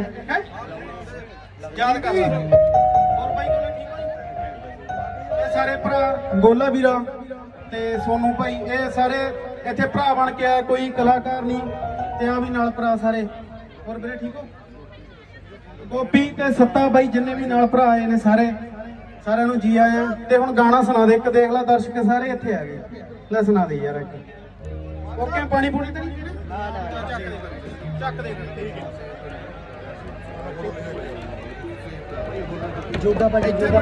ਹੈਂ? ਯਾਦ ਕਰ ਲੈ। ਹੋਰ ਭਾਈ ਕੋਲ ਠੀਕ ਹੋਈ ਇਹ ਸਾਰੇ ਭਰਾ ਗੋਲਾ ਵੀਰਾ ਤੇ ਸੋਨੂ ਭਾਈ ਇਹ ਸਾਰੇ ਇੱਥੇ ਭਰਾ ਬਣ ਕੇ ਆਏ ਕੋਈ ਕਲਾਕਾਰ ਨਹੀਂ ਤੇ ਆ ਵੀ ਨਾਲ ਭਰਾ ਸਾਰੇ। ਹੋਰ ਵੀਰੇ ਠੀਕ ਹੋ? ਗੋਪੀ ਤੇ ਸੱਤਾ ਬਾਈ ਜਿੰਨੇ ਵੀ ਨਾਲ ਭਰਾ ਆਏ ਨੇ ਸਾਰੇ ਸਾਰਿਆਂ ਨੂੰ ਜੀ ਆਇਆਂ। ਤੇ ਹੁਣ ਗਾਣਾ ਸੁਣਾ ਦੇ ਇੱਕ ਦੇਖ ਲੈ ਦਰਸ਼ਕ ਸਾਰੇ ਇੱਥੇ ਆ ਗਏ। ਲੈ ਸੁਣਾ ਦੇ ਯਾਰ ਇੱਕ। ਓਕੇ ਪਾਣੀ ਪੂਣੀ ਤੇ ਨਹੀਂ ਪੀਣਾ ਚੱਕ ਦੇ। ਚੱਕ ਦੇ। ਠੀਕ ਹੈ। ਜੋਗਾ ਭਾਜੀ ਜੋਗਾ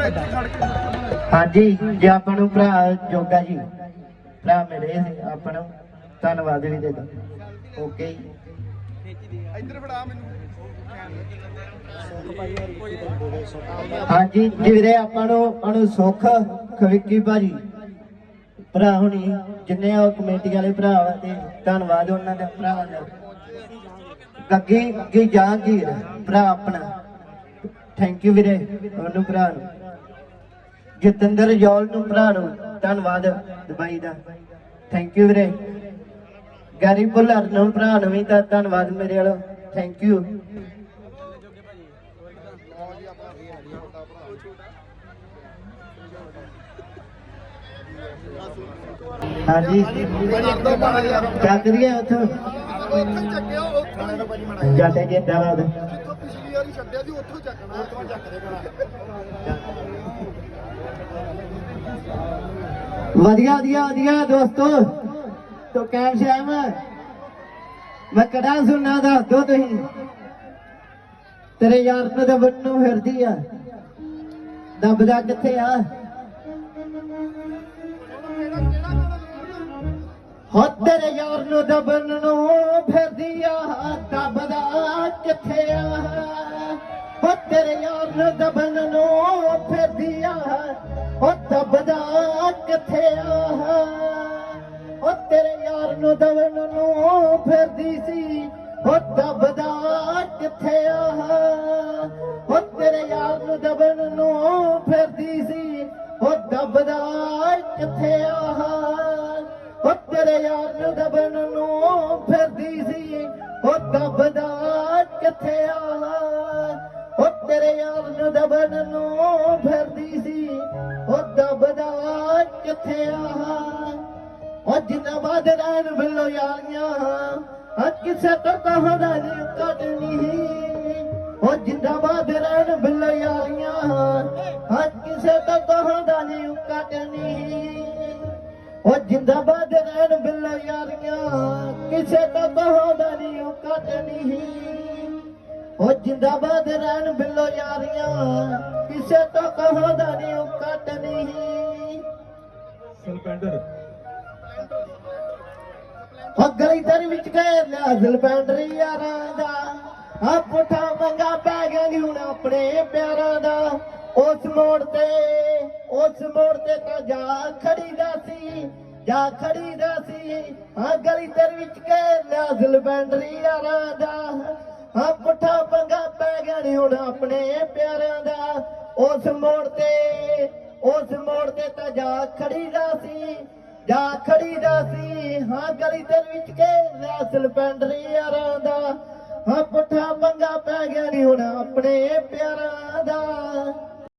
ਹਾਂਜੀ ਜੇ ਆਪਾਂ ਨੂੰ ਭਰਾ ਜੋਗਾ ਜੀ ਭਰਾ ਮਿਲੇ ਆਪਾਂ ਨੂੰ ਧੰਨਵਾਦ ਵੀ ਦੇ ਦੋ ਓਕੇ ਇੱਧਰ ਫੜਾ ਮੈਨੂੰ। ਹਾਂਜੀ ਜੀ ਵੀਰੇ ਆਪਾਂ ਨੂੰ ਅਣੂ ਸੁੱਖ ਖਵਿੱਕੀ ਭਾਜੀ ਭਰਾ ਹੁਣੀ ਜਿੰਨੇ ਆ ਕਮੇਟੀ ਵਾਲੇ ਭਰਾ ਤੇ ਧੰਨਵਾਦ ਉਹਨਾਂ ਦੇ ਭਰਾਵਾਂ ਦਾ। ਗੱਗੀ ਗੱਗੀ ਜਹਾਂਗੀਰ, ਭਰਾ ਆਪਣਾ। ਥੈਂਕ ਯੂ ਵੀਰੇ, ਉਹਨੂੰ ਭਰਾ ਨੂੰ। ਜਤਿੰਦਰ ਜੌਲ ਨੂੰ ਭਰਾ ਨੂੰ, ਧੰਨਵਾਦ ਦੁਬਈ ਦਾ। ਥੈਂਕ ਯੂ ਵੀਰੇ। ਗੈਰੀ ਭੁੱਲਰ ਨੂੰ ਭਰਾ ਨੂੰ ਵੀ ਤਾਂ ਧੰਨਵਾਦ ਮੇਰੇ ਵੱਲੋਂ। ਥੈਂਕ ਯੂ ਹਾਂਜੀ। ਚੱਕ ਹੈ ਉੱਥੋਂ। ਉੱਥੇ ਚੱਕਿਓ ਉੱਥੋਂ ਜੱਟ ਜਿੰਦਾਬਾਦ ਜਿੱਥੋਂ ਪਿਛਲੀ ਵਾਰੀ ਛੱਡਿਆ ਸੀ ਉੱਥੋਂ ਚੱਕਣਾ ਉੱਥੋਂ ਚੱਕ ਦੇ ਵਧੀਆ ਵਧੀਆ ਵਧੀਆ ਦੋਸਤੋ। ਤੋ ਕੈਮ ਸ਼ਾਮ ਮੈਂ ਕੜਾ ਸੁਣਨਾ ਦੱਸ ਦੋ ਤੁਸੀਂ। ਤੇਰੇ ਯਾਰ ਨੂੰ ਤਾਂ ਬੰਨੂ ਫਿਰਦੀ ਆ। ਦੱਬਦਾ ਕਿੱਥੇ ਆ? ਹੋ ਯਾਰ ਨੂੰ ਦਬਨ ਨੂੰ ਫਿਰਦੀ ਆ ਦੱਬਦਾ ਕਿੱਥੇ ਆ? ਹੋ ਯਾਰ ਨੂੰ ਦਬਨ ਨੂੰ ਫਿਰਦੀ ਆ ਹੋ ਕਿੱਥੇ ਆ? ਹੋ ਤੇਰੇ ਯਾਰ ਨੂੰ ਦਬਨ ਨੂੰ ਫਿਰਦੀ ਸੀ, ਉਹ ਦੱਬਦਾ ਕਿੱਥੇ ਆ? ਹੋ ਤੇਰੇ ਯਾਰ ਨੂੰ ਦਬਨ ਨੂੰ ਫਿਰਦੀ ਸੀ, ਉਹ ਦੱਬਦਾ ਕਿੱਥੇ ਆ? ਯਾਰ ਦਬਨ ਨੂੰ ਫਿਰਦੀ ਸੀ। ਹੋ ਦੱਬਦਾ ਕਿੱਥੇ ਆ? ਹੋ ਤੇਰੇ ਯਾਰ ਨੂੰ ਦਬਨ ਨੂੰ ਫਿਰਦੀ ਸੀ। ਉਹ ਦੱਬਦਾ ਕਿੱਥੇ ਆ? ਉਹ ਜਿੰਦਾਬਾਦ ਰਹਿਣ ਬਿੱਲੋ ਯਾਰੀਆਂ। ਆ ਕਿਸੇ ਤੋਂ ਕਹਦਾ ਨਹੀਂ ਕੱਢਣੀ ਉਹ ਜਿੰਦਾਬਾਦ ਰਹਿਣ ਬਿੱਲੋ ਯਾਰੀਆਂ। ਆ ਕਿਸੇ ਤੋਂ ਕਹਦਾ ਨਹੀਂ ਕੱਢਣੀ ਉਹ ਜਿੰਦਾਬਾਦ ਰਹਿਣ ਬਿੱਲੋ ਯਾਰੀਆਂ ਕਿਸੇ ਤੋਂ ਕਹਦਾ ਨਹੀਂ ਕੱਢਣੀ ਉਹ ਜਿੰਦਾਬਾਦ ਰਹਿਣ ਬਿੱਲੋ ਯਾਰੀਆਂ ਕਿਸੇ ਤੋਂ ਕਹਦਾ ਨਹੀਂ ਕੱਢਣੀ ਸਲਪੈਂਡਰ ਉਹ ਗਲੀ ਦਰ ਵਿੱਚ ਗਏ ਲਿਆ ਜ਼ਲਪੈਂਡਰੀ ਯਾਰਾਂ ਦਾ। ਆ ਪੁੱਠਾ ਮੰਗਾ ਪੈ ਗਿਆ ਹੁਣ ਆਪਣੇ ਪਿਆਰਾਂ ਦਾ। ਉਸ ਮੋੜ ਤੇ ਉਸ ਮੋੜ ਤੇ ਤਾਂ ਜਾ ਖੜੀਦਾ ਸੀ, ਜਾ ਖੜੀਦਾ ਸੀ। ਆ ਗਲੀ ਦਰ ਵਿੱਚ ਗਏ ਲਿਆ ਜ਼ਲਪੈਂਡਰੀ ਯਾਰਾਂ ਦਾ। ਆ ਪੁੱਠਾ ਪੰਗਾ ਪੈ ਗਿਆ ਨੀ ਹੁਣ ਆਪਣੇ ਪਿਆਰਾਂ ਦਾ। ਉਸ ਮੋੜ ਤੇ, ਉਸ ਮੋੜ ਤੇ ਤਾਂ ਜਾ ਖੜੀਦਾ ਸੀ, ਜਾ ਖੜੀਦਾ ਸੀ। ਹਾਂ, ਗਲੀ ਦੇ ਵਿੱਚ ਕੇ ਰੈਸਲ ਪੈਂਡਰੀ ਯਾਰਾਂ ਦਾ। ਹਾਂ, ਪੁੱਠਾ ਪੰਗਾ ਪੈ ਗਿਆ ਨੀ ਹੁਣ ਆਪਣੇ ਪਿਆਰਾਂ ਦਾ।